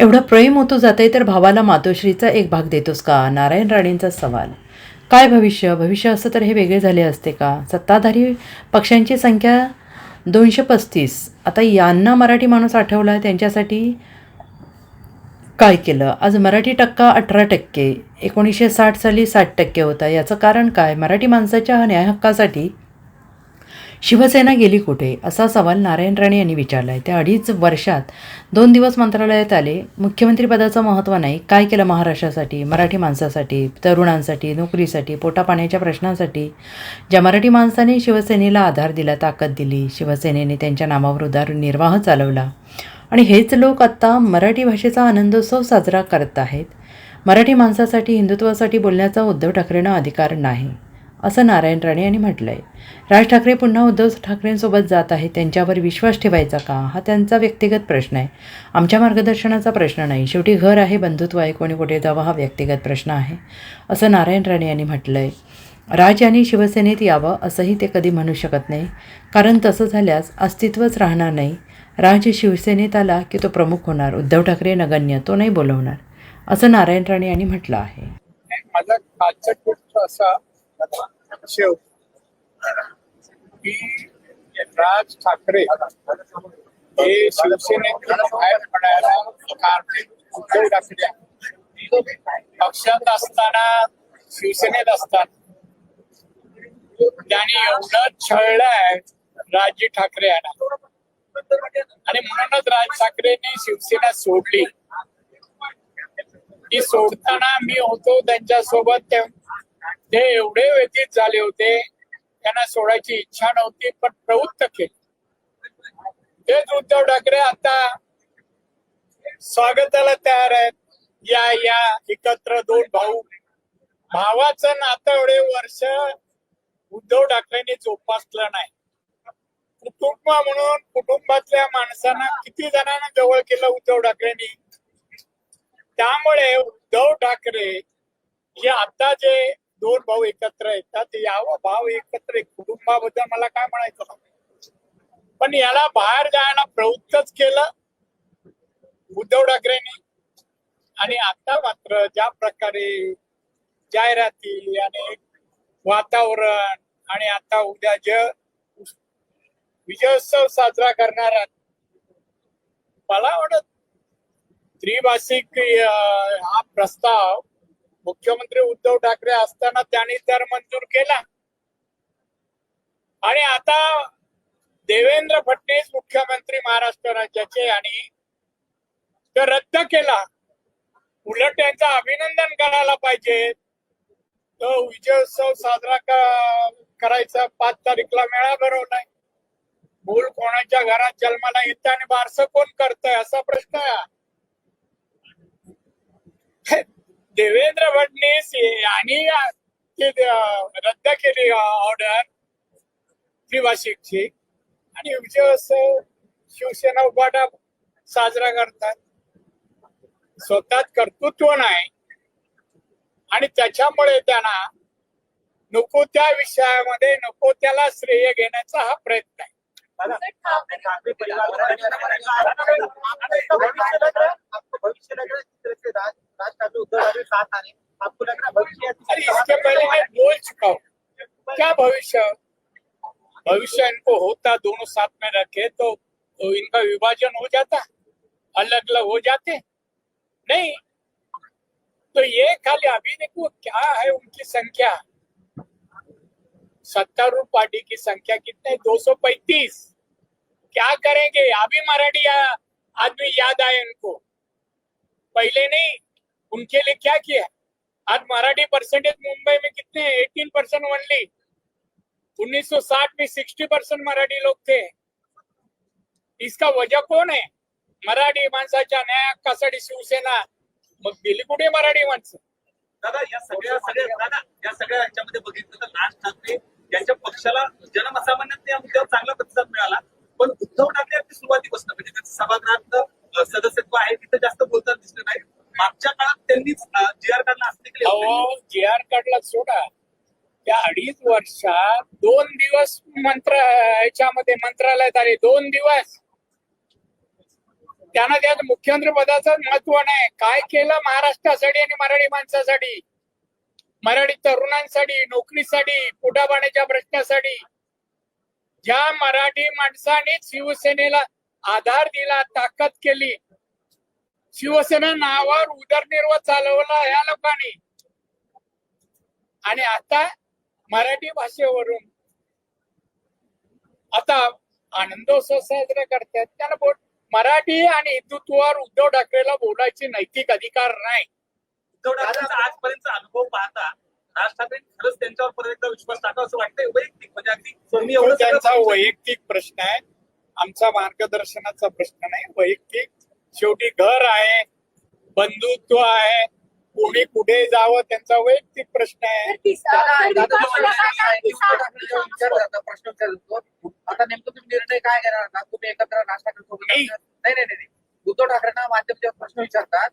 एवढं प्रेम होतो जाते तर भावाला मातोश्रीचा एक भाग देतोस का? नारायण राणेंचा सवाल. काय भविष्य? भविष्य असं तर हे वेगळे झाले असते का? सत्ताधारी पक्षांची संख्या दोनशे पस्तीस. आता यांना मराठी माणूस आठवला त्यांच्यासाठी काय केलं? आज मराठी टक्का अठरा टक्के एकोणीसशे साठ साली साठ टक्के होता. याचं कारण काय? मराठी माणसाच्या न्यायहक्कासाठी शिवसेना गेली कुठे? असा सवाल नारायण राणे यांनी विचारला आहे त्या अडीच वर्षात दोन दिवस मंत्रालयात आले. मुख्यमंत्रीपदाचं महत्त्व नाही. काय केलं महाराष्ट्रासाठी? मराठी माणसासाठी तरुणांसाठी नोकरीसाठी पोटापाण्याच्या प्रश्नांसाठी? ज्या मराठी माणसाने शिवसेनेला आधार दिला ताकद दिली शिवसेनेने त्यांच्या नावावर उदारनिर्वाह चालवला. आणि हेच लोक आत्ता मराठी भाषेचा आनंदोत्सव साजरा करत आहेत. मराठी माणसासाठी हिंदुत्वासाठी बोलण्याचा उद्धव ठाकरेंना अधिकार नाही. असं नारायण राणे यांनी म्हटलं आहे राज ठाकरे पुन्हा उद्धव ठाकरेंसोबत जात आहेत त्यांच्यावर विश्वास ठेवायचा का? हा त्यांचा व्यक्तिगत प्रश्न आहे. आमच्या मार्गदर्शनाचा प्रश्न नाही. शेवटी घर आहे बंधुत्व आहे कोणी कुठे जावं हा व्यक्तिगत प्रश्न आहे असं नारायण राणे यांनी म्हटलं आहे राज यांनी शिवसेनेत यावं असंही ते कधी म्हणू शकत नाही. कारण तसं झाल्यास अस्तित्वच राहणार नाही. राज शिवसेनेत आला की तो प्रमुख होणार? उद्धव ठाकरे नगण्य तो नाही बोलवणार असं नारायण राणे यांनी म्हटलं आहे. माझा असा शेव की राज ठाकरे हे शिवसेनेतून बाहेर पडायला कारण उद्धव ठाकरे आहे. पक्षात असताना शिवसेनेत असताना त्यांनी एवढं छळलंय राजजी ठाकरे यांना आणि म्हणूनच राज ठाकरेंनी शिवसेना सोडली ती सोडताना मी होतो त्यांच्यासोबत ते एवढे व्यतीत झाले होते त्यांना सोडायची इच्छा नव्हती पण प्रवृत्त केले. तेच उद्धव ठाकरे आता स्वागताला तयार आहेत. या या एकत्र दोन भाऊ. भावाचं नातं एवढे वर्ष उद्धव ठाकरेंनी जोपासलं नाही. कुटुंब म्हणून कुटुंबातल्या माणसांना किती जणांना जवळ केलं उद्धव ठाकरेंनी? त्यामुळे उद्धव ठाकरे हे आता जे दोन भाऊ एकत्र येतात यावं भाव एकत्र कुटुंबाबद्दल मला काय म्हणायचं पण याला बाहेर जायला प्रवृत्तच केलं उद्धव ठाकरेंनी. आणि आता मात्र ज्या प्रकारे जाहिराती आणि वातावरण आणि आता उद्या जे विजयोत्सव साजरा करणार मला वाटत त्रिभाषिक हा प्रस्ताव मुख्यमंत्री उद्धव ठाकरे असताना त्यांनी तर मंजूर केला. आणि आता देवेंद्र फडणवीस मुख्यमंत्री महाराष्ट्र राज्याचे आणि तो रद्द केला. उलट त्यांचं अभिनंदन करायला पाहिजे. तो विजयोत्सव साजरा करायचा पाच तारीखला मेळा भरवलाय. मूल कोणाच्या घरात जन्माला येतं आणि बारसं कोण करतय असा प्रश्न आहे हा. देवेंद्र फडणवीस यांनी रद्द केली ऑर्डर त्रिभाषिकची आणि विजयोत्सव शिवसेना उपाटा साजरा करतात स्वतःत कर्तृत्व नाही आणि त्याच्यामुळे त्यांना नको त्या विषयामध्ये नको त्याला श्रेय घेण्याचा हा प्रयत्न आहे. भविष्य लग रहा है? जिस तरह से राज राज ठाकरे उद्धव ठाकरे साथ आ आपको लग रहा भविष्य अरे इसके पहले मैं बोल चुका हूँ। क्या भविष्य? भविष्य इनको होता दोनों साथ में रखे तो, तो इनका विभाजन हो जाता? अलग अलग हो जाते? नहीं। तो ये खाली अभी देखो क्या है उनकी संख्या? सत्तारूढ़ पार्टी की संख्या कितने दो सौ पैंतीस। क्या करेंगे? अभी मराठी आदमी याद आए उनको। पहले नहीं, उनके लिए क्या किया? आज मराठी परसेंटेज मुंबई में कितने हैं? एटीन परसेंट ओनली 1960 में 60 परसेंट मराठी लोग थे। इसका वजह कौन है? मराठी माणसाच्या न्याय हक्कासाठी शिवसेना, मग गेली कुठे मराठी माणसं? दादा, या सगळ्या सगळ्या दादा, या सगळ्या यांच्यामध्ये बघितलं तर राज ठाकरे यांच्या पक्षाला जनसामान्यात या मुद्द्यावर चांगला प्रतिसाद मिळाला. पण उद्धव ठाकरे अगदी सुरुवातीपासून म्हणजे त्यांचं सभागृहात सदस्यत्व आहे. तिथं जास्त बोलताना दिसलं नाही. मागच्या काळात त्यांनीच जे आर कार्डला असते देखील जे आर कार्डला सोडा. त्या अडीच वर्षात दोन दिवस मंत्र याच्यामध्ये मंत्रालयात आले. दोन दिवस. त्यांना त्यात मुख्यमंत्री पदाचं महत्त्व नाही. काय केलं महाराष्ट्रासाठी आणि मराठी माणसासाठी? मराठी तरुणांसाठी नोकरीसाठी पोटापाण्याच्या प्रश्नासाठी. ज्या मराठी माणसाने शिवसेनेला आधार दिला ताकद केली शिवसेना नावावर उदरनिर्वाह चालवला या लोकांनी. आणि आता मराठी भाषेवरून आता आनंदोत्सव साजरा करतात. त्याला मराठी आणि हिंदुत्वावर उद्धव ठाकरेला बोलायचे नैतिक अधिकार नाही. उद्धव ठाकरेंचा आजपर्यंतचा अनुभव पाहता राज ठाकरे खरंच त्यांच्यावर परत एकदा विश्वास टाकावा असं वाटतंय. वैयक्तिक म्हणजे अगदी त्यांचा वैयक्तिक प्रश्न आहे. आमचा मार्गदर्शनाचा प्रश्न नाही. वैयक्तिक. शेवटी घर आहे. बंधुत्व आहे. कोणी कुठे जावं त्यांचा वैयक्तिक प्रश्न आहे. प्रश्न आता नेमकं तुम्ही निर्णय काय घेणार आता तुम्ही एकत्र राज ठाकरे सोबत नाही. नाही उद्धव ठाकरेंना माध्यम प्रश्न विचारतात.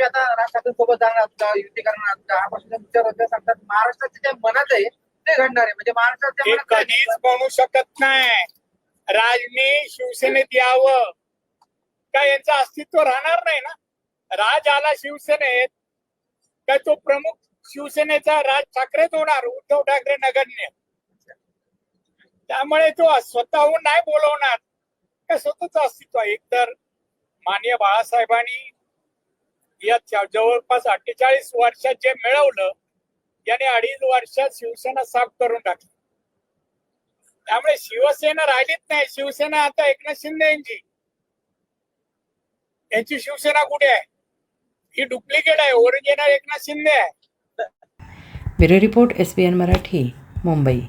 तुम्ही आता राज ठाकरे सोबत जाणार का? युती करणार का? हा प्रश्न विचारत ते सांगतात महाराष्ट्राच्या ज्या मनात आहे ते घडणार आहे. म्हणजे महाराष्ट्राच्या हे मनात काय कधीच म्हणू शकत नाही. राजने शिवसेनेत यावं. काय यांचं अस्तित्व राहणार नाही ना? राज आला शिवसेनेत. काय तो प्रमुख शिवसेनेचा राज ठाकरेच होणार उद्धव ठाकरे नगण्य. त्यामुळे तो स्वतःहून नाही बोलवणार. काय स्वतःच अस्तित्व आहे? एकतर मान्य बाळासाहेबांनी या जवळपास अठ्ठेचाळीस वर्षात जे मिळवलं याने अडीच वर्षात शिवसेना साफ करून टाकली. त्यामुळे शिवसेना राहिलीच नाही. शिवसेना आता एकनाथ शिंदे यांची. यांची शिवसेना कुठे आहे? ही डुप्लिकेट आहे. ओरिजिनल एकनाथ शिंदे आहे. Bureau report S B N Marathi Mumbai.